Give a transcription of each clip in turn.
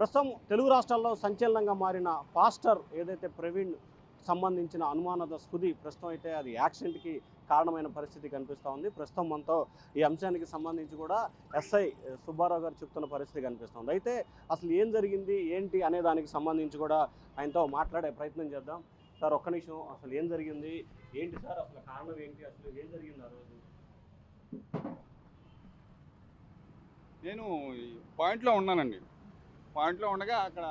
ప్రస్తుతం తెలుగు రాష్ట్రాల్లో సంచలనంగా మారిన పాస్టర్ ఏదైతే ప్రవీణ్ సంబంధించిన అనుమానద స్ఫుతి ప్రస్తుతం అయితే అది యాక్సిడెంట్కి కారణమైన పరిస్థితి కనిపిస్తూ ఉంది. ప్రస్తుతం మనతో ఈ అంశానికి సంబంధించి కూడా ఎస్ఐ సుబ్బారావు గారు చెప్తున్న పరిస్థితి కనిపిస్తుంది అయితే అసలు ఏం జరిగింది ఏంటి అనే దానికి సంబంధించి కూడా ఆయనతో మాట్లాడే ప్రయత్నం చేద్దాం. సార్ ఒక్క నిమిషం. అసలు ఏం జరిగింది? ఏంటి సార్? అసలు కారణం ఏంటి? అసలు ఏం జరిగింది ఆ రోజు? నేను ఈ పాయింట్లో ఉన్నానండి. పాయింట్లో ఉండగా అక్కడ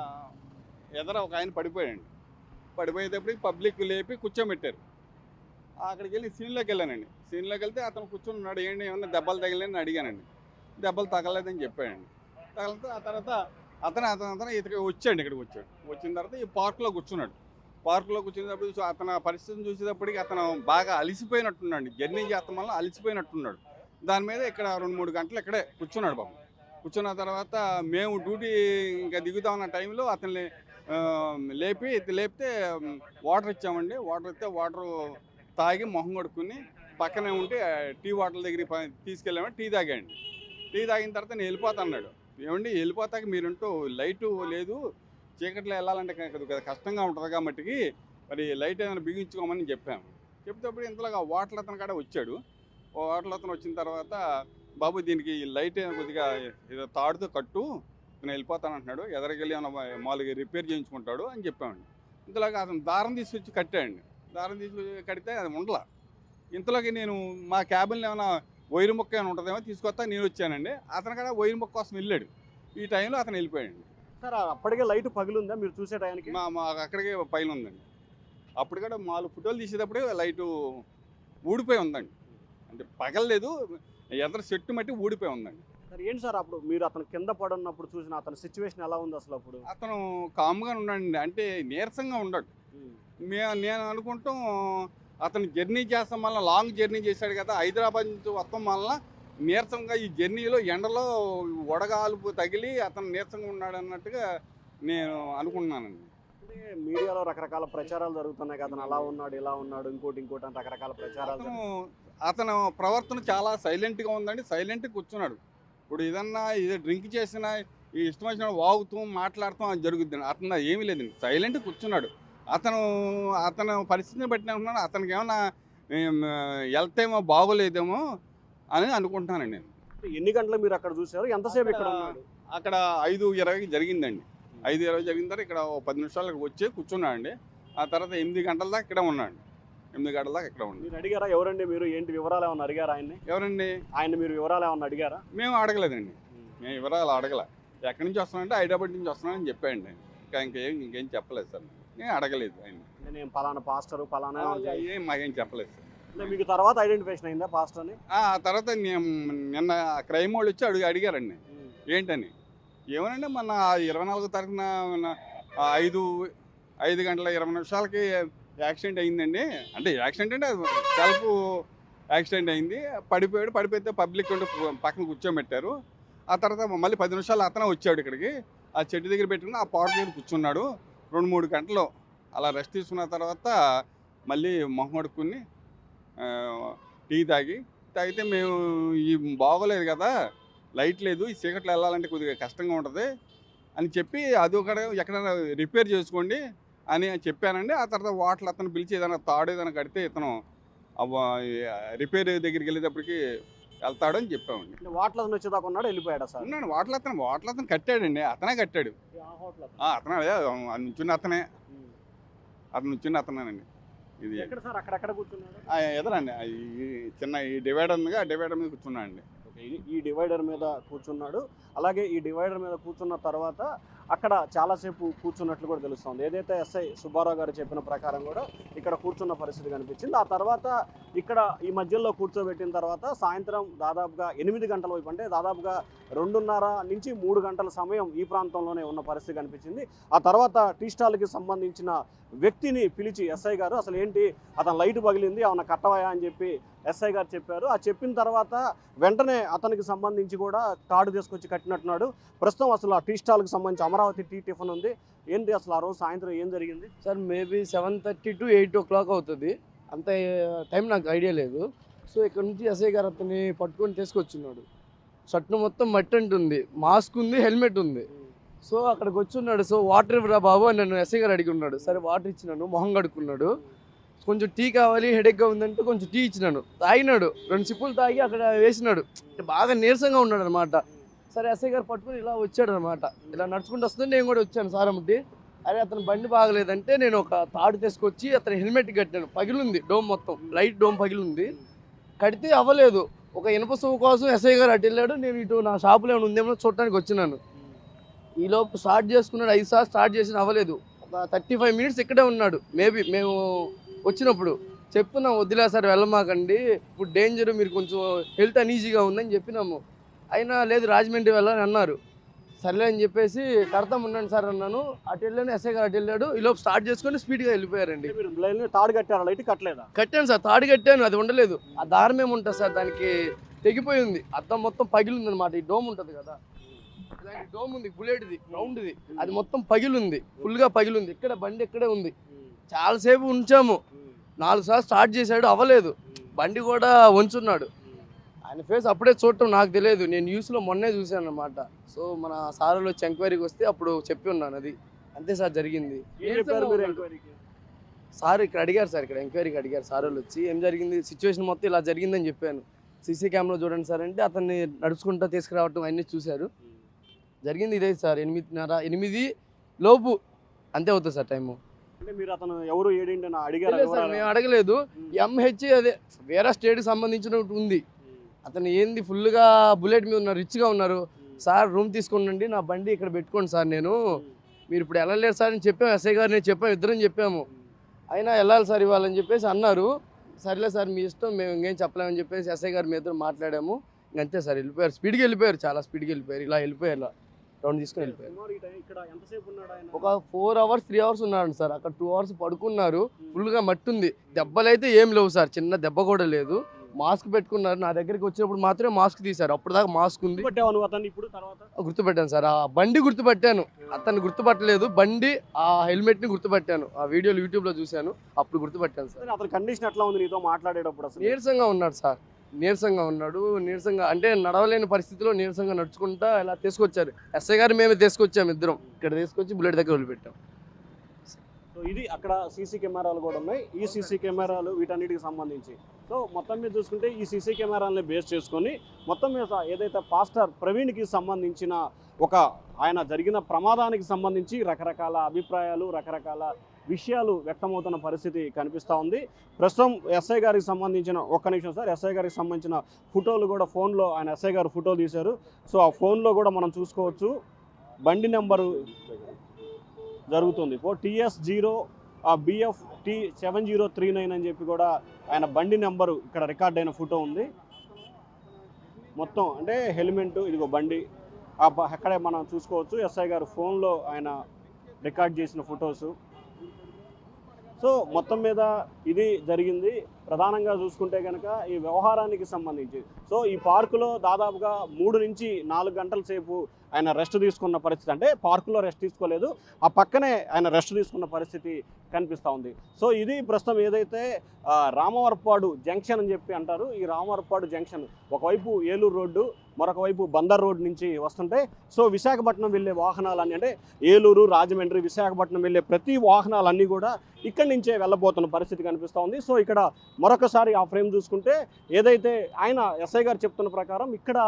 ఎదర ఒక ఆయన పడిపోయాడు పడిపోయేటప్పటికి పబ్లిక్ లేపి కూర్చోబెట్టారు. అక్కడికి వెళ్ళి సీన్లోకి వెళ్ళానండి. సీన్లోకి వెళ్తే అతను కూర్చొని ఉన్నాడు ఏంటి ఏమన్నా దెబ్బలు తగిలేని అడిగానండి. దెబ్బలు తగలేదని చెప్పాడండి. తగిలితే ఆ తర్వాత అతను అతను అతను ఇతనికి వచ్చాడు ఇక్కడికి వచ్చాడు. వచ్చిన తర్వాత ఈ పార్క్లో కూర్చున్నాడు. పార్కులో కూర్చునేటప్పుడు చూసి అతను ఆ పరిస్థితిని చూసేటప్పటికి అతను బాగా అలిసిపోయినట్టున్నాడు. జర్నీ చేస్తాం వల్ల అలిసిపోయినట్టున్నాడు. దాని మీద ఇక్కడ రెండు మూడు గంటలు ఇక్కడే కూర్చున్నాడు బాబు కూర్చున్న తర్వాత మేము డ్యూటీ ఇంకా దిగుతా ఉన్న టైంలో అతన్ని లేపి లేపితే వాటర్ ఇచ్చామండి. వాటర్ ఇస్తే వాటర్ తాగి మొహం కడుక్కుని పక్కనే ఉంటే టీ వాటర్ దగ్గరికి తీసుకెళ్ళామని టీ తాగాండి టీ తాగిన తర్వాత నేను వెళ్ళిపోతా అన్నాడు. ఏమండి వెళ్ళిపోతాక మీరుంటూ లైటు లేదు. చీకట్లో వెళ్ళాలంటే కదా కష్టంగా ఉంటుంది కాబట్టి మరి లైట్ ఏదైనా బిగించుకోమని చెప్పాము. చెప్తేప్పుడు ఇంతలోగా వాటర్ అతను కాడ వచ్చాడు. వాటర్ అతను వచ్చిన తర్వాత బాబు దీనికి లైట్ కొద్దిగా ఏదో తాడుతో కట్టు నేను వెళ్ళిపోతాను అంటున్నాడు. ఎదరికెళ్ళి ఏమైనా మామూలుగా రిపేర్ చేయించుకుంటాడు అని చెప్పామండి. ఇంతలోగా అతను దారం తీసుకొచ్చి కట్టాడండి. దారం తీసుకొచ్చి కడితే అది ఉండల. ఇంతలోకి నేను మా క్యాబిన్లో ఏమైనా వైరు మొక్క ఏమైనా ఉంటుందేమో తీసుకొస్తా నేను వచ్చానండి. అతను కూడా వైరు మొక్క కోసం వెళ్ళాడు. ఈ టైంలో అతను వెళ్ళిపోయాడు సార్ అప్పటికే లైట్ పగిలిందా? మీరు చూసే టైంకి? మా అక్కడికే పైన ఉందండి. అప్పుడు కూడా నాలుగు ఫోటోలు తీసేటప్పుడే లైటు ఊడిపోయి ఉందండి. అంటే పగలలేదు. ఎదర చెట్టు మట్టి ఊడిపోయి ఉందండి. సార్ ఏంటి సార్ అప్పుడు మీరు అతను కింద పడున్నప్పుడు చూసిన అతని సిచ్యువేషన్ ఎలా ఉంది అసలు అప్పుడు? అతను కామ్గా ఉన్నాడండి అంటే నీరసంగా ఉన్నాడు మే నేను అనుకుంటాం అతను జర్నీ చేస్తాం వల్ల లాంగ్ జర్నీ చేశాడు కదా హైదరాబాద్ నుంచి వస్తాం వల్ల నీరసంగా ఈ జర్నీలో ఎండలో వడగాలుపు తగిలి అతను నీరసంగా ఉన్నాడు అన్నట్టుగా నేను అనుకుంటున్నానండి. మీడియాలో రకరకాల ప్రచారాలు జరుగుతున్నాయి కదా అతను అలా ఉన్నాడు ఇలా ఉన్నాడు ఇంకోటి ఇంకోటి అని రకరకాల ప్రచారాలు అతను ప్రవర్తన చాలా సైలెంట్గా ఉందండి. సైలెంట్గా కూర్చున్నాడు. ఇప్పుడు ఏదన్నా ఇది డ్రింక్ చేసిన ఈ ఇష్టం వచ్చిన వాగుతూ మాట్లాడుతూ అది జరుగుద్ది. అతను ఏమీ లేదండి సైలెంట్ కూర్చున్నాడు. అతను అతను పరిస్థితిని బట్టి నేను అనుకున్నాను. అతనికి ఏమన్నా వెళ్తేమో బాగోలేదేమో అని అనుకుంటున్నానండి నేను. ఎన్ని గంటలు మీరు అక్కడ చూసారు ఎంతసేపు ఇక్కడ అక్కడ- ఐదు ఇరవై జరిగిందండి. ఐదు ఇరవై జరిగిన తర్వాత ఇక్కడ పది నిమిషాలకు వచ్చి కూర్చున్నాడండి. ఆ తర్వాత ఎనిమిది గంటల దాకా ఇక్కడ ఉన్నాడు. ఎనిమిది గంటల దాకా ఇక్కడ మీరు అడిగారా ఎవరండి మీరు? ఏంటి వివరాలు ఏమన్నా అడిగారా ఆయన్ని? ఎవరండి? ఆయన మీరు వివరాలు ఏమన్నా అడిగారా? మేము అడగలేదండి. మేము. వివరాలు అడగల. ఎక్కడి నుంచి వస్తున్నానంటే హైదరాబాద్ నుంచి వస్తున్నానని చెప్పాడండి ఇంకా ఇంకేం ఇంకేం చెప్పలేదు సార్. నేను అడగలేదు ఆయన నేను పలానా పాస్టర్ పలానా ఏం మాకేం చెప్పలేదు సార్. అంటే మీకు తర్వాత ఐడెంటిఫికేషన్ అయిందా పాస్టర్ని? ఆ తర్వాత నేను నిన్న క్రైమ్ వాళ్ళు వచ్చి అడిగి అడిగారండి. ఏంటని? ఏమనండి మన ఇరవై నాలుగో తారీఖున ఐదు ఐదు గంటల ఇరవై నిమిషాలకి యాక్సిడెంట్ అయిందండి. అంటే యాక్సిడెంట్ అంటే సెల్ఫ్ యాక్సిడెంట్ అయింది. పడిపోయాడు. పడిపోతే పబ్లిక్ ఉంటే పక్కన కూర్చోబెట్టారు. ఆ తర్వాత మళ్ళీ పది నిమిషాలు అతనే వచ్చాడు ఇక్కడికి. ఆ చెట్టు దగ్గర పెట్టుకుని ఆ పాట దగ్గర కూర్చున్నాడు. రెండు మూడు గంటలు అలా రెస్ట్ తీసుకున్న తర్వాత మళ్ళీ మొహం కడుక్కుని టీ తాగి తాగితే మేము ఈ బాగోలేదు కదా లైట్ లేదు ఈ చీకట్లో వెళ్ళాలంటే కొద్దిగా కష్టంగా ఉంటుంది అని చెప్పి అది ఒక ఎక్కడైనా రిపేర్ చేసుకోండి. అని చెప్పానండి. ఆ తర్వాత వాటర్ అతను పిలిచి ఏదైనా తాడు ఏదైనా కడితే ఇతను రిపేర్ దగ్గరికి వెళ్ళేటప్పటికి వెళ్తాడు అని చెప్పామండి. అంటే వాటిలో వచ్చేదాకా ఉన్నాడు? వెళ్ళిపోయాడా సార్? ఉన్నాడు. వాటర్ అతను వాటర్ అతను కట్టాడండి. అతనే కట్టాడు. అతనే. అదే నుంచున్న అతనే. అతను నుంచున్న అతనేనండి. ఇది ఎక్కడ సార్? అక్కడెక్కడ కూర్చున్నాడు? ఎదరండి. చిన్న ఈ డివైడర్ ఉందిగా డివైడర్ మీద కూర్చున్నా అండి ఈ డివైడర్ మీద కూర్చున్నాడు. అలాగే ఈ డివైడర్ మీద కూర్చున్న తర్వాత అక్కడ చాలాసేపు కూర్చున్నట్లు కూడా తెలుస్తుంది. ఏదైతే ఎస్ఐ సుబ్బారావు గారు చెప్పిన ప్రకారం కూడా ఇక్కడ కూర్చున్న పరిస్థితి కనిపించింది. ఆ తర్వాత ఇక్కడ ఈ మధ్యలో కూర్చోబెట్టిన తర్వాత సాయంత్రం దాదాపుగా ఎనిమిది గంటల వైపు అంటే దాదాపుగా రెండున్నర నుంచి మూడు గంటల సమయం ఈ ప్రాంతంలోనే ఉన్న పరిస్థితి కనిపించింది. ఆ తర్వాత టీ స్టాల్కి సంబంధించిన వ్యక్తిని పిలిచి ఎస్ఐ గారు అసలు ఏంటి అతను లైట్ పగిలింది ఏమన్నా కట్టవయా అని చెప్పి ఎస్ఐ గారు చెప్పారు. ఆ చెప్పిన తర్వాత వెంటనే అతనికి సంబంధించి కూడా తాడు తీసుకొచ్చి కట్టినట్టున్నాడు. ప్రస్తుతం అసలు ఆ టీ స్టాల్కి సంబంధించి అమరావతి టీ టిఫిన్ ఉంది. ఏంటి అసలు ఆ రోజు సాయంత్రం ఏం జరిగింది? Sir maybe seven thirty to eight o'clock అవుతుంది. అంత టైం నాకు ఐడియా లేదు. సో ఇక్కడ నుంచి ఎస్ఐ గారు అతన్ని పట్టుకొని తీసుకొచ్చిన్నాడు షర్ట్ మొత్తం మట్టి అంటుంది. మాస్క్ ఉంది హెల్మెట్ ఉంది. సో అక్కడికి వచ్చి ఉన్నాడు సో వాటర్ ఇవ్వరా బాబు అని నన్ను ఎస్ఐ గారు అడిగి ఉన్నాడు సరే వాటర్ ఇచ్చినాను. మొహం కడుక్కున్నాడు. కొంచెం టీ కావాలి హెడేక్గా ఉందంటే కొంచెం టీ ఇచ్చినాను. తాగినాడు. రెండు సిప్పులు తాగి అక్కడ వేసినాడు. బాగా నీరసంగా ఉన్నాడు అనమాట సరే ఎస్ఐ గారు పట్టుకుని ఇలా వచ్చాడు అనమాట ఇలా నడుచుకుంటూ వస్తుంటే నేను కూడా వచ్చాను సారమ్మటి అరే అతను బండి బాగలేదంటే నేను ఒక తాడు తీసుకొచ్చి అతని హెల్మెట్ కట్టాను పగిలింది డోమ్ మొత్తం. లైట్ డోమ్ పగిలింది. కడితే అవ్వలేదు. ఒక ఇనుప సొమ్ము కోసం ఎస్ఐ గారు అటు వెళ్ళాడు. నేను ఇటు నా షాపులో ఏమైనా ఉందేమో చూడటానికి వచ్చినాను. ఈ లోపు స్టార్ట్ చేసుకున్నాడు ఐదు సార్లు స్టార్ట్ చేసిన అవ్వలేదు. ఒక థర్టీ ఫైవ్ మినిట్స్ ఇక్కడే ఉన్నాడు. మేబీ మేము వచ్చినప్పుడు చెప్తున్నాం వద్దులే సార్ వెళ్ళమాకండి. ఇప్పుడు డేంజర్ మీరు కొంచెం హెల్త్ అనీజీగా ఉందని చెప్పినాము. అయినా లేదు రాజమండ్రి వెళ్ళని అన్నారు. సర్లే అని చెప్పేసి కడతాం ఉండండి సార్ అన్నాను. అటు వెళ్ళాను ఎస్ఐ గారు అటు వెళ్ళాడు. ఈ లోపు స్టార్ట్ చేసుకొని స్పీడ్గా వెళ్ళిపోయారండి. తాడు కట్టారా? లైట్ కట్టలేదా? కట్టాను సార్ తాడు కట్టాను అది ఉండలేదు. ఆ దారం ఏముంటుంది సార్ దానికి తెగిపోయి ఉంది. అద్దం మొత్తం పగిలింది అనమాట ఈ డోమ్ ఉంటుంది కదా. ఇలాంటి డోమ్ ఉంది బుల్లెట్ది రౌండ్ది అది మొత్తం పగిలింది ఫుల్గా పగిలింది. ఇక్కడ బండి ఇక్కడే ఉంది. చాలాసేపు ఉంచాము. నాలుగు సార్లు స్టార్ట్ చేశాడు అవ్వలేదు. బండి కూడా వంచున్నాడు. ఆయన ఫేస్ అప్పుడే చూడటం నాకు తెలియదు. నేను న్యూస్లో మొన్నే చూశాను అనమాట సో మన సార్లు వచ్చి ఎంక్వైరీకి వస్తే అప్పుడు చెప్పి ఉన్నాను అది. అంతే సార్ జరిగింది. సార్ ఇక్కడ అడిగారు సార్ ఇక్కడ ఎంక్వైరీకి అడిగారు సార్ వాళ్ళు వచ్చి ఏం జరిగింది? సిచ్యువేషన్ మొత్తం ఇలా జరిగిందని చెప్పాను. సీసీ కెమెరా చూడండి సార్ అంటే అతన్ని నడుచుకుంటా తీసుకురావటం అన్నీ చూశారు. జరిగింది ఇదే సార్. ఎనిమిదిన్నర ఎనిమిది లోపు అంతే అవుతుంది సార్ టైము. అంటే మీరు అతను ఎవరు ఏడింటి అడిగారా? సార్? మేము అడగలేదు. ఎంహెచ్ అదే వేరే స్టేట్కి సంబంధించినట్టు ఉంది. అతను ఏంది ఫుల్గా బుల్లెట్ మీద ఉన్నారు రిచ్గా ఉన్నారు. సార్ రూమ్ తీసుకోండి నా బండి ఇక్కడ పెట్టుకోండి సార్ నేను. మీరు ఇప్పుడు వెళ్ళలేరు సార్ అని చెప్పాము ఎస్ఐ గారు నేను చెప్పాము ఇద్దరం చెప్పాము. అయినా వెళ్ళాలి సార్ ఇవ్వాలని చెప్పేసి అన్నారు. సర్లే సార్ మీ ఇష్టం మేము ఇంకేం చెప్పలేమని చెప్పేసి ఎస్ఐ గారు మీ ఇద్దరు మాట్లాడాము ఇంకంతే సార్ వెళ్ళిపోయారు. స్పీడ్కి వెళ్ళిపోయారు చాలా స్పీడ్కి వెళ్ళిపోయారు ఇలా వెళ్ళిపోయారు. ఇలా రౌండ్ తీసుకొని ఆయన? ఒక ఫోర్ అవర్స్ త్రీ అవర్స్ ఉన్నాడు సార్. అక్కడ టూ అవర్స్ పడుకున్నారు. ఫుల్గా మట్టి ఉంది దెబ్బలైతే ఏం లేవు సార్. చిన్న దెబ్బ కూడా లేదు. మాస్క్ పెట్టుకున్నారు. నా దగ్గరికి వచ్చినప్పుడు మాత్రమే మాస్క్ తీశారు. అప్పుడు దాకా మాస్క్ ఉంది. గుర్తుపెట్టాను సార్. ఆ బండి గుర్తుపట్టాను. అతన్ని గుర్తుపట్టలేదు. బండి ఆ హెల్మెట్ని గుర్తుపట్టాను. ఆ వీడియోలు యూట్యూబ్లో చూశాను. అప్పుడు గుర్తుపట్టాను సార్. అతని కండిషన్ ఎట్లా ఉంది నీతో మాట్లాడేటప్పుడు నీరసంగా ఉన్నాడు సార్. నీరసంగా ఉన్నాడు. నీరసంగా అంటే నడవలేని పరిస్థితిలో నీరసంగా నడుచుకుంటా ఇలా తీసుకొచ్చారు. ఎస్ఐ గారు మేమే తీసుకొచ్చాము ఇద్దరం. ఇక్కడ తీసుకొచ్చి బుల్లెట్ దగ్గర వదిలిపెట్టాం. సో ఇది అక్కడ సీసీ కెమెరాలు కూడా ఉన్నాయి. ఈ సీసీ కెమెరాలు వీటన్నిటికి సంబంధించి. సో మొత్తం మీద చూసుకుంటే ఈ సీసీ కెమెరాలని బేస్ చేసుకొని మొత్తం మీద ఏదైతే పాస్టర్ ప్రవీణ్కి సంబంధించిన ఒక ఆయన జరిగిన ప్రమాదానికి సంబంధించి రకరకాల అభిప్రాయాలు రకరకాల విషయాలు వ్యక్తమవుతున్న పరిస్థితి కనిపిస్తూ ఉంది. ప్రస్తుతం ఎస్ఐ గారికి సంబంధించిన ఒక్క నిమిషం సార్ ఎస్ఐ గారికి సంబంధించిన ఫోటోలు కూడా ఫోన్లో ఆయన ఎస్ఐ గారు ఫోటో తీశారు. సో ఆ ఫోన్లో కూడా మనం చూసుకోవచ్చు. బండి నెంబరు జరుగుతుంది. Four TS zero BF T seven zero three nine అని చెప్పి కూడా ఆయన బండి నెంబరు ఇక్కడ రికార్డ్ అయిన ఫోటో ఉంది. మొత్తం అంటే హెల్మెట్ ఇదిగో బండి. ఆ అక్కడే మనం చూసుకోవచ్చు. ఎస్ఐ గారు ఫోన్లో ఆయన రికార్డ్ చేసిన ఫొటోసు. సో మొత్తం మీద ఇది జరిగింది. ప్రధానంగా చూసుకుంటే కనుక ఈ వ్యవహారానికి సంబంధించి. సో ఈ పార్కులో దాదాపుగా మూడు నుంచి నాలుగు గంటల సేపు ఆయన రెస్ట్ తీసుకున్న పరిస్థితి. అంటే పార్కులో రెస్ట్ తీసుకోలేదు. ఆ పక్కనే ఆయన రెస్ట్ తీసుకున్న పరిస్థితి కనిపిస్తూ ఉంది. సో ఇది ప్రస్తుతం ఏదైతే రామవరపాడు జంక్షన్ అని చెప్పి అంటారు ఈ రామవరపాడు జంక్షన్ ఒకవైపు ఏలూరు రోడ్డు మరొక వైపు బందర్ రోడ్ నుంచి వస్తుంటే సో విశాఖపట్నం వెళ్ళే వాహనాలన్నీ అంటే ఏలూరు రాజమండ్రి విశాఖపట్నం వెళ్ళే ప్రతి వాహనాలన్నీ కూడా ఇక్కడి నుంచే వెళ్ళబోతున్న పరిస్థితి కనిపిస్తూ ఉంది. సో ఇక్కడ మరొకసారి ఆ ఫ్రేమ్ చూసుకుంటే ఏదైతే ఆయన ఎస్ఐ గారు చెప్తున్న ప్రకారం ఇక్కడ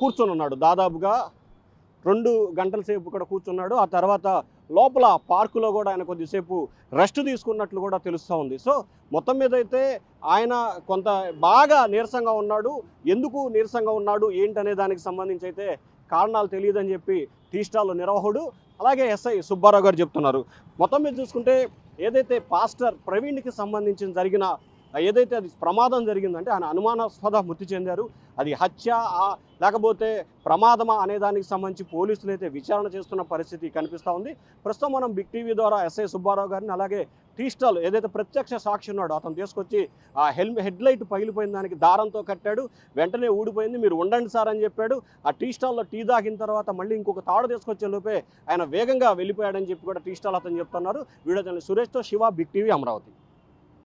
కూర్చొని ఉన్నాడు. దాదాపుగా రెండు గంటల సేపు ఇక్కడ కూర్చున్నాడు. ఆ తర్వాత లోపల పార్కులో కూడా ఆయన కొద్దిసేపు రెస్ట్ తీసుకున్నట్లు కూడా తెలుస్తూ ఉంది. సో మొత్తం మీద అయితే ఆయన కొంత బాగా నీరసంగా ఉన్నాడు. ఎందుకు నీరసంగా ఉన్నాడు? ఏంటనే దానికి సంబంధించి అయితే కారణాలు తెలియదని చెప్పి టీ స్టాల్ నిర్వాహకుడు అలాగే ఎస్ఐ సుబ్బారావు గారు చెప్తున్నారు. మొత్తం మీద చూసుకుంటే ఏదైతే పాస్టర్ ప్రవీణ్కి సంబంధించిన జరిగిన ఏదైతే అది ప్రమాదం జరిగిందంటే ఆయన అనుమానాస్పద మృతి చెందారు. అది హత్య లేకపోతే ప్రమాదమా అనే దానికి సంబంధించి పోలీసులు అయితే విచారణ చేస్తున్న పరిస్థితి కనిపిస్తూ ఉంది. ప్రస్తుతం మనం బిగ్ టీవీ ద్వారా ఎస్ఐ సుబ్బారావు గారిని అలాగే టీ స్టాల్ ఏదైతే ప్రత్యక్ష సాక్షి ఉన్నాడో అతను తీసుకొచ్చి ఆ హెల్మెట్ హెడ్ లైట్ పగిలిపోయిన దానికి దారంతో కట్టాడు. వెంటనే ఊడిపోయింది మీరు ఉండండి సార్ అని చెప్పాడు. ఆ టీ స్టాల్లో టీ తాగిన తర్వాత మళ్ళీ ఇంకొక తాడు తీసుకొచ్చే లోపే ఆయన వేగంగా వెళ్ళిపోయాడని చెప్పి కూడా టీ స్టాల్ అతను చెప్తున్నారు. వీడియో సురేష్తో శివ బిగ్ టీవీ అమరావతి.